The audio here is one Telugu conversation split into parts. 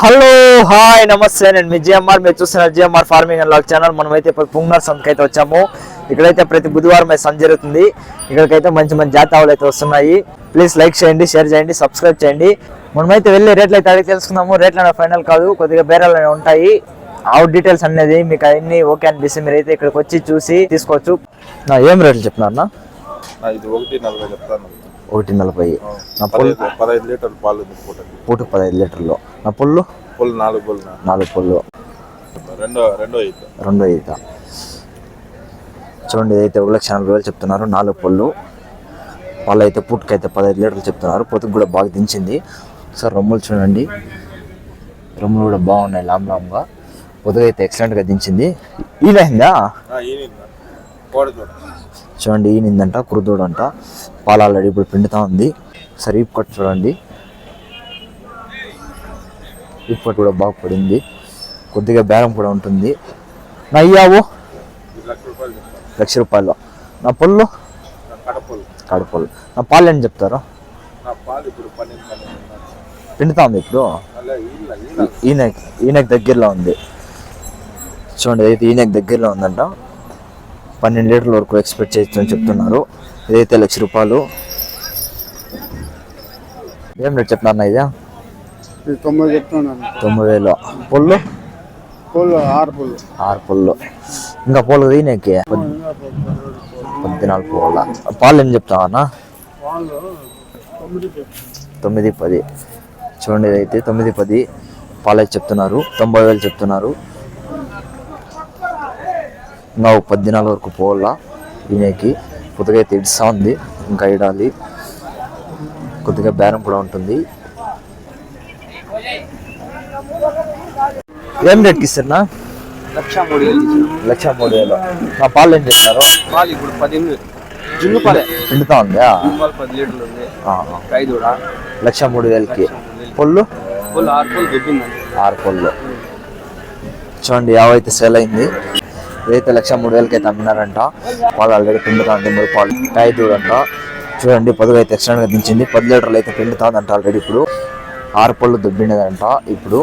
హలో హాయ్ నమస్తే. నేను మీ జిఎంఆర్. మీరు చూస్తున్నారు GMR farming and lock channel. మనమైతే ఇప్పుడు పుంగనర్ సంతకి అయితే వచ్చాము. ఇక్కడైతే ప్రతి బుధవారం అయితే సంత జరుగుతుంది. ఇక్కడికైతే మంచి మంచి జాతావులు అయితే వస్తున్నాయి. ప్లీజ్ లైక్ చేయండి షేర్ చేయండి సబ్స్క్రైబ్ చేయండి. మనమైతే వెళ్ళి రేట్లు అయితే అడిగి తెలుసుకుందాము. రేట్లు అనేవి ఫైనల్ కాదు కొద్దిగా బేరాలు అనేవి ఉంటాయి. అవుట్ డీటెయిల్స్ అనేది మీకు అన్ని ఓకే అనిపిస్తే మీరు అయితే ఇక్కడికి వచ్చి చూసి తీసుకోవచ్చు. నా ఏం రేట్లు చెప్తున్నారు ఇది ఒకటి నలభై చెప్తాను. ఒకటి నలభై. నా పొల్లు పదహైదు లీటర్ల పాలు పూటకు పదహైదు లీటర్లు. నా పొల్లు? పుల్ నాలుగు పుల్ నాలుగు పొల్లు. రెండో రెండో అయితే రెండో ఈత. చూడండి ఇదైతే ఒక లక్ష నలభై వేలు చెప్తున్నారు నాలుగు పళ్ళు వాళ్ళు అయితే పుట్టుకైతే పదహైదు లీటర్లు చెప్తున్నారు. పొతుకు కూడా బాగా దించింది. సార్ రొమ్ములు చూడండి. రొమ్ములు కూడా బాగున్నాయి లామ్ లామ్గా. పొతుకు అయితే ఎక్సలెంట్గా దించింది. చూడ చూడండి ఈనిందంట కురుదోడు అంట పాలు ఆల్రెడీ ఇప్పుడు పిండుతా ఉంది. సరే ఇప్పటి చూడండి. ఇప్పటి కూడా బాగా పడింది. కొద్దిగా బేరం కూడా ఉంటుంది. నా అయ్యావు లక్ష రూపాయలు. నా పొల్లు కడపళ్ళు. నా పాలు ఏం చెప్తారు? పిండుతా ఉంది ఇప్పుడు. ఈయన ఈయనకి దగ్గరలో ఉంది. చూడండి అయితే ఈయనకి దగ్గరలో ఉందంట పన్నెండు లీటర్ల వరకు ఎక్స్పెక్ట్ చేయొచ్చు అని చెప్తున్నారు. ఇదైతే లక్ష రూపాయలు. ఏం రేట్ చెప్తున్నా ఇది? తొంభై చెప్తున్నాను తొంభై వేలు. పొల్లు? పూలు ఆరు పూలు ఆరు పొల్లు. ఇంకా పొల్లు ఈయనకి పద్నాలుగు పోవాల పాలు ఏం చెప్తావా అన్న? వాళ్ళు తొమ్మిది పది. చూడండి అయితే తొమ్మిది పది. పాలైతే చెప్తున్నారు. తొంభై వేలు చెప్తున్నారు. ఇంకా ఒక పద్నాలుగు వరకు పోవాలా? ఈయనకి కొద్దిగా ఇడుస్తా ఉంది. ఇంకా ఇడాలి కొద్దిగా బేరం కూడా ఉంటుంది. ఏం రేట్కి ఇస్తారా లక్ష మూడు వేలు. లక్ష మూడు వేలు నా పాలు ఏం చేస్తారు? పాలు ఇప్పుడు పదిహేను జున్ను పాలే. పిండుతా ఉందా? పది లీటర్లు ఉంది. ఐదు కూడా. లక్ష మూడు వేలకి. పొల్లు? పూలు ఆరు పూలు దుబ్బిందండి ఆరు పళ్ళు చూడండి యావైతే సేల్ అయింది. ఇదైతే లక్ష మూడు వేలకి అయితే అమ్మినారంట. పాలు ఆల్రెడీ పిండుతా ఉంది మూడు పాలు అంట చూడండి పొదుగు అయితే ఎక్స్ట్రాగా దించింది. పది లీటర్లు అయితే పిండుతుందంట ఆల్రెడీ ఇప్పుడు. ఆరు పళ్ళు దుబ్బిండదంట ఇప్పుడు.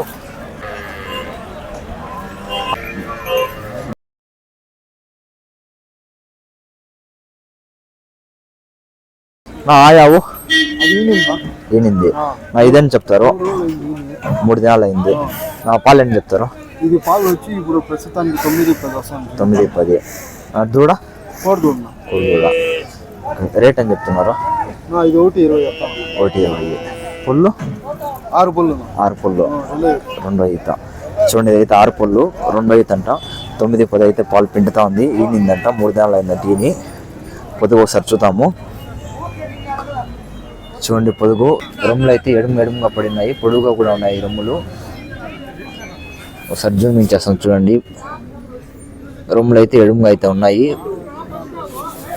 నా ఆయావు? ఏనింది నా ఇదని చెప్తారు? మూడు దినాలు అయింది నా పాలు ఎన్ని చెప్తారు? ఇది పాలు వచ్చి ఇప్పుడు ప్రస్తుతానికి తొమ్మిది పది వస్తుంది తొమ్మిది పది. దూడ? కోడి దూడ ఒక దూడ రేట్ అని చెప్తున్నారు? ఇది ఒకటి ఇరవై చెప్తాను. ఒకటి ఇరవై. పుల్లు? ఆరు పుల్లు ఆరు పుల్లు. రెండు ఈత చూడండి ఇదైతే ఆరు పుల్లు రెండో ఈత అంట. తొమ్మిది పది అయితే పాలు పిండుతా ఉంది. ఈనిందంట మూడు దినాలు అయిందంట ఈని. పొదుగు ఒకసారి చూద్దాము. చూడండి పొదుగు. రొమ్ములు అయితే ఎడుము ఎడుముగా పడినాయి. పొడుగుగా కూడా ఉన్నాయి రొమ్ములు. ఒకసారి జూమింగ్ చేస్తాం చూడండి. రూమ్లు అయితే ఎడుముగా అయితే ఉన్నాయి.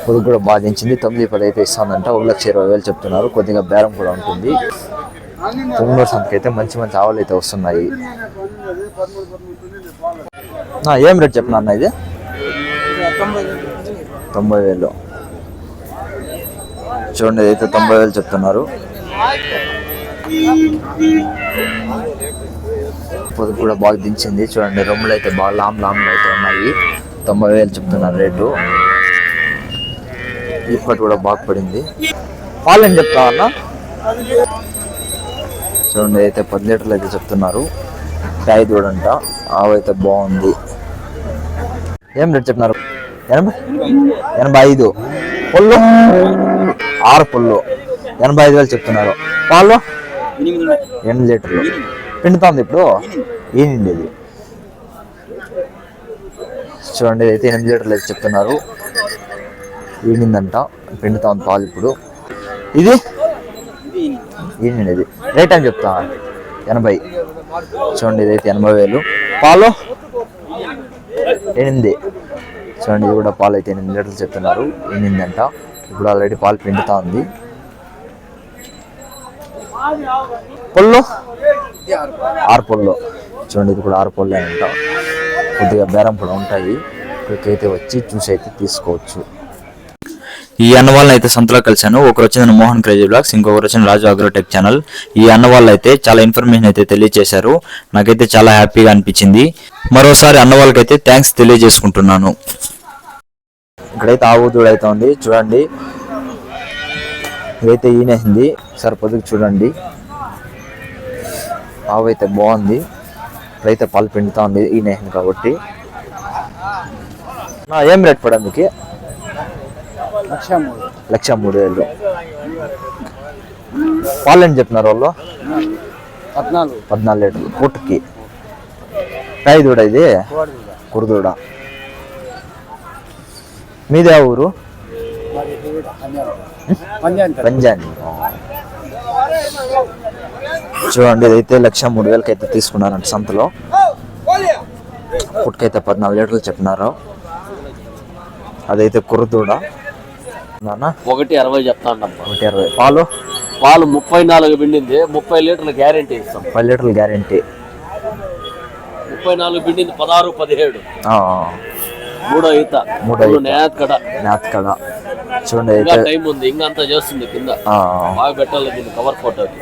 పొదుగు కూడా బాగా తొమ్మిది పది అయితే ఇస్తుందంట ఒక లక్ష ఇరవై వేలు చెప్తున్నారు. కొద్దిగా బేరం కూడా ఉంటుంది. తొమ్మిదో సంతకి అయితే మంచి మంచి ఆవులు అయితే వస్తున్నాయి. ఏం రేట్ చెప్పినా అన్న ఇది? తొంభై వేలు. చూడండి అయితే తొంభై వేలు చెప్తున్నారు. పొదుపు కూడా బాగా దించింది. చూడండి రొమ్ములు అయితే బాగా లాంగ్ లామ్ అయితే ఉన్నాయి. తొంభై వేలు చెప్తున్నారు రేటు. ఇప్పటి కూడా బాగా పడింది. పాలు ఏం చెప్తావన్నా చూడండి అయితే పది లీటర్లు అయితే చెప్తున్నారు. కాయ చూడంట ఆవైతే బాగుంది. ఏం రేట్ చెప్తున్నారు? ఎనభై? ఎనభై ఐదు. పొల్లు ఆరు పొల్లు ఎనభై ఐదు వేలు చెప్తున్నారు. పాలు? ఎనిమిది లీటర్లు. పిండుతుంది ఇప్పుడు? ఏనిండి ఇది చూడండి అయితే ఎనిమిది లీటర్లు అయితే చెప్తున్నారు. ఏనిందంట పిండుతుంది పాలు ఇప్పుడు. ఇది? ఏంటండి ఇది రేట్ అని చెప్తా? ఎనభై. చూడండి ఇదైతే ఎనభై వేలు. పాలు? ఎనిమిది. చూడండి ఇది కూడా పాలు అయితే ఎనిమిది లీటర్లు చెప్తున్నారు. ఎనిమిది ఇప్పుడు ఆల్రెడీ పాలు పిండుతా ఉంది పళ్ళు? ఆర్పల్లో చూడండి ఇది కూడా ఆరు అంట కొద్దిగా బేరం కూడా ఉంటాయి. ఇక్కడికైతే వచ్చి చూసి అయితే తీసుకోవచ్చు. ఈ అన్న వాళ్ళని అయితే సంతలో కలిశాను. ఒకరు వచ్చిన మోహన్ క్రేజీ బ్లాగ్స్ ఇంకొకరు వచ్చిన రాజు అగ్రోటెక్ ఛానల్. ఈ అన్న వాళ్ళు అయితే చాలా ఇన్ఫర్మేషన్ అయితే తెలియజేశారు. నాకైతే చాలా హ్యాపీగా అనిపించింది. మరోసారి అన్న వాళ్ళకైతే థ్యాంక్స్ తెలియజేసుకుంటున్నాను. ఇక్కడైతే ఆవుతుడు అయితే ఉంది. చూడండి. ఇదైతే ఈనేసింది సార్ చూడండి. ఆవు అయితే బాగుంది. ఇప్పుడైతే పాలు పిండుతా ఉంది ఈనేసింది కాబట్టి. నా ఏం రేట్ పడా మీకు? లక్ష మూడు వేలు. పాలు ఏంటి చెప్పినారు వాళ్ళు? పద్నాలుగు. పద్నాలుగు లీటర్లు పూటకి. రాయి దూడ ఇది? కురుదూడ మీదే ఊరు? పంజాని చూడండి ఇదైతే లక్ష మూడు వేలకి అయితే తీసుకున్నారంట సంతలో. పుట్టుకైతే పద్నాలుగు లీటర్లు చెప్పినారు. అదైతే కుర్రదూడ. నాన్న? ఒకటి అరవై చెప్తా ఒకటి ఇరవై పాలు? పాలు ముప్పై నాలుగు పిండింది ముప్పై లీటర్ల గ్యారెంటీ ఇస్తాం. పది లీటర్లు గ్యారంటీ. ముప్పై నాలుగు పిండింది పదహారు పదిహేడు. మూడో ఈత. మూడో. నేత కడ నాత్ చూడండి టైం ఉంది ఇంకా అంతా చేస్తుంది కింద. బాగా పెట్టాలి దీన్ని కవర్ ఫోటోకి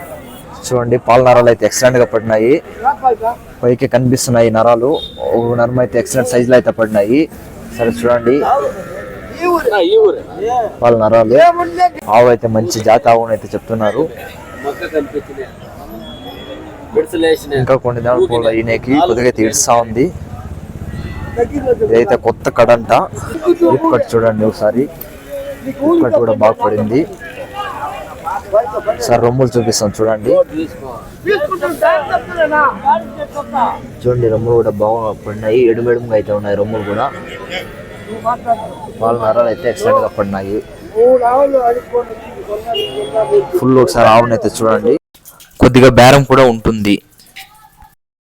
చూడండి పాల నరాలు అయితే ఎక్సలెంట్గా పడినాయి. పైకి కనిపిస్తున్నాయి నరాలు. ఓ నరం అయితే ఎక్సలెంట్ సైజ్లో అయితే పడినాయి. సరే చూడండి. పాల నరాలు. ఆవు అయితే మంచి జాతి ఆవు అయితే చెప్తున్నారు. ఇంకా కొన్ని దాని ఈయనకి కొద్దిగా తీడుస్తా ఉంది. ఇదైతే కొత్త కడంట. ఇక్కడ చూడండి ఒకసారి. ఇక్కడ కూడా బాగా పడింది. సార్ రొమ్ములు చూపిస్తాం చూడండి. చూడండి రొమ్ములు కూడా బాగా పడినాయి. ఎడుమెడుముగా అయితే ఉన్నాయి రొమ్ములు కూడా. వాళ్ళ నరాలు అయితే ఎక్సలెంట్గా పడినాయి. ఫుల్ ఒకసారి ఆవును అయితే చూడండి. కొద్దిగా బేరం కూడా ఉంటుంది.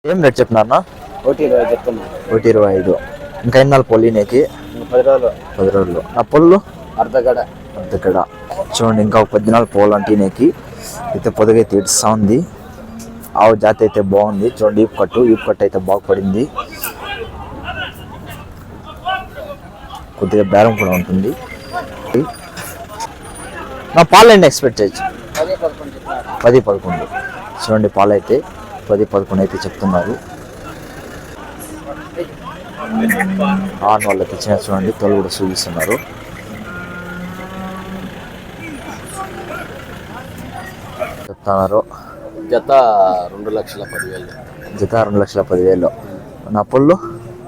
ఏం రేట్ చెప్పినారనా ఒకటి ఇరవై చెప్తున్నా. ఒకటి ఇరవై ఐదు. ఇంకా ఎన్నాళ్ళు పొలినేకి పది రోజులు. పది రోజులు. నా పొల్లు? అర్ధగడ ఇక్కడ. చూడండి ఇంకా ఒక పద్నాలుగు పోలంటే అయితే పొదిగా ఇడుస్తూ ఉంది ఆవు జాతి అయితే బాగుంది. చూడండి ఈపు కట్టు ఈపు కట్టు అయితే బాగుపడింది. కొద్దిగా బేరం కూడా ఉంటుంది. నా పాలు ఎక్స్పెక్ట్ చేయొచ్చు? పది పదకొండు. చూడండి పాలు అయితే పది పదకొండు అయితే చెప్తున్నారు. ఆన్ వాళ్ళకి ఇచ్చిన చూడండి తొలగుడు కూడా చూపిస్తున్నారు చెప్తున్నారు. జత రెండు లక్షల పదివేలు. జత రెండు లక్షల పదివేలు. నా పొల్లు?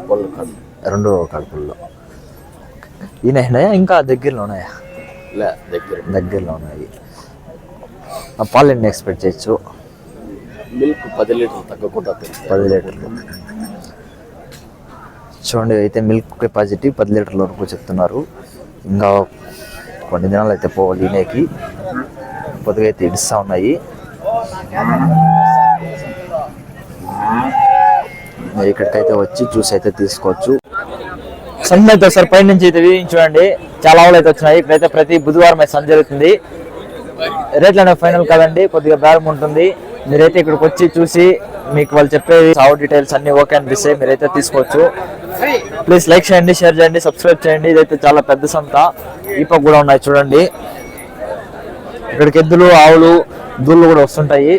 పళ్ళు కళ్ళు. రెండు కడుపుల్లో ఈయన ఉన్నాయా ఇంకా దగ్గరలో ఉన్నాయా? లే దగ్గర. దగ్గరలో ఉన్నాయి. ఆ పాలు ఎన్ని ఎక్స్పెక్ట్ చేయొచ్చు? మిల్క్ పది లీటర్లు తగ్గకుండా పది లీటర్లు. చూడండి అయితే మిల్క్ కెపాసిటీ పది లీటర్ల వరకు చెప్తున్నారు. ఇంకా కొన్ని దినాలు అయితే పోవాలి ఈయనకి. కొద్దిగా అయితే ఇడుస్తూ ఉన్నాయి. మీరు ఇక్కడికైతే వచ్చి చూసి అయితే తీసుకోవచ్చు. సంత అయితే ఒకసారి పై నుంచి అయితే చూడండి. చాలా ఆవులు అయితే వచ్చినాయి. ఇక్కడైతే ప్రతి బుధవారం అయితే సంత జరుగుతుంది. రేట్లు అనేవి ఫైనల్ కాదండి. కొద్దిగా బేరం ఉంటుంది. మీరైతే ఇక్కడికి వచ్చి చూసి మీకు వాళ్ళు చెప్పే సాగు డీటెయిల్స్ అన్ని ఓకే అనిపిస్తే మీరైతే తీసుకోవచ్చు. ప్లీజ్ లైక్ చేయండి షేర్ చేయండి సబ్స్క్రైబ్ చేయండి. ఇదైతే చాలా పెద్ద సంత. ఈపక్ కూడా ఉన్నాయి చూడండి. ఇక్కడికి ఎద్దులు ఆవులు దూళ్ళు కూడా వస్తుంటాయి.